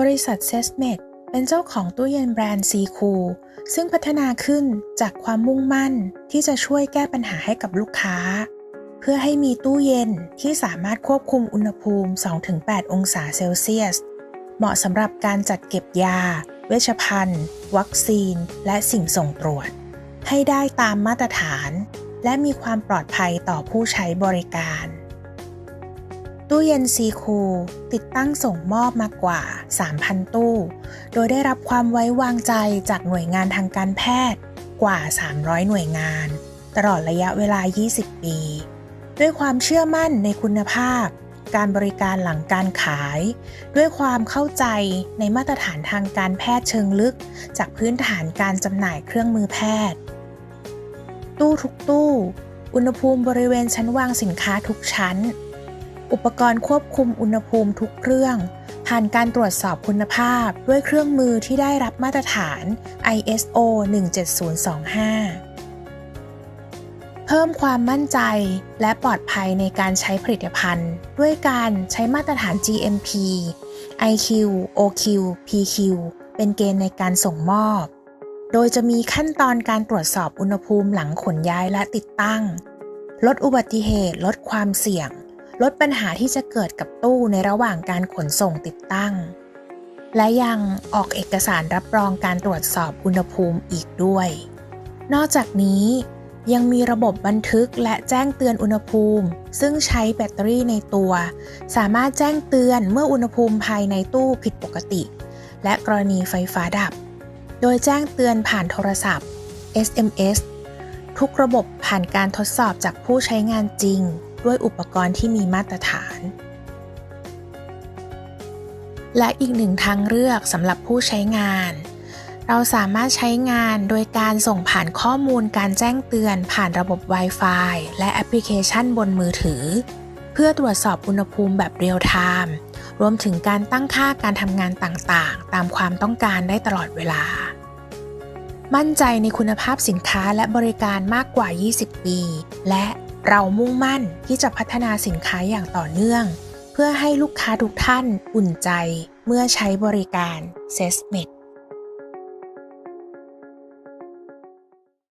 บริษัทเซสเมดเป็นเจ้าของตู้เย็นแบรนด์ซีคูซึ่งพัฒนาขึ้นจากความมุ่งมั่นที่จะช่วยแก้ปัญหาให้กับลูกค้า เพื่อให้มีตู้เย็นที่สามารถควบคุมอุณหภูมิ 2-8 องศาเซลเซียส เหมาะสำหรับการจัดเก็บยา เวชภัณฑ์ วัคซีน และสิ่งส่งตรวจ ให้ได้ตามมาตรฐาน และมีความปลอดภัยต่อผู้ใช้บริการ ตู้เย็นซีคูติดตั้งส่งมอบมากว่า 3,000 ตู้ โดยได้รับความไว้วางใจจากหน่วยงานทางการแพทย์กว่า 300 หน่วยงาน ตลอดระยะเวลา 20 ปี ด้วยความเชื่อมั่นในคุณภาพ การบริการหลังการขาย ด้วยความเข้าใจในมาตรฐานทางการแพทย์เชิงลึก จากพื้นฐานการจำหน่ายเครื่องมือแพทย์ ตู้ทุกตู้ อุณหภูมิบริเวณชั้นวางสินค้าทุกชั้น อุปกรณ์ควบคุมอุณหภูมิทุกเครื่อง ผ่านการตรวจสอบคุณภาพด้วยเครื่องมือที่ได้รับมาตรฐาน ISO 17025 เพิ่มความมั่นใจและปลอดภัยในการใช้ผลิตภัณฑ์ ด้วยการใช้มาตรฐาน GMP IQ OQ PQ เป็นเกณฑ์ในการส่งมอบ โดยจะมีขั้นตอนการตรวจสอบอุณหภูมิหลังขนย้ายและติดตั้ง ลดอุบัติเหตุ ลดความเสี่ยง ลดปัญหาที่จะเกิดกับตู้ในระหว่างการขนส่งติดตั้ง และยังออกเอกสารรับรองการตรวจสอบอุณหภูมิอีกด้วย นอกจากนี้ยังมีระบบบันทึกและแจ้งเตือนอุณหภูมิ ซึ่งใช้แบตเตอรี่ในตัว สามารถแจ้งเตือนเมื่ออุณหภูมิภายในตู้ผิดปกติ และกรณีไฟฟ้าดับ โดยแจ้งเตือนผ่านโทรศัพท์ SMS ทุกระบบผ่านการทดสอบจากผู้ใช้งานจริง ด้วยอุปกรณ์ที่มีมาตรฐาน และอีกหนึ่งทางเลือกสำหรับผู้ใช้งาน เราสามารถใช้งานโดยการส่งผ่านข้อมูลการแจ้งเตือนผ่านระบบ Wi-Fi และแอปพลิเคชันบนมือถือ เพื่อตรวจสอบอุณหภูมิแบบเรียลไทม์รวมถึงการตั้งค่าการทำงานต่างๆ ตามความต้องการได้ตลอดเวลา มั่นใจในคุณภาพสินค้าและบริการมากกว่า 20 ปี และ เรามุ่งมั่นที่จะพัฒนาสินค้าอย่างต่อเนื่อง เพื่อให้ลูกค้าทุกท่านอุ่นใจเมื่อใช้บริการเซสเมด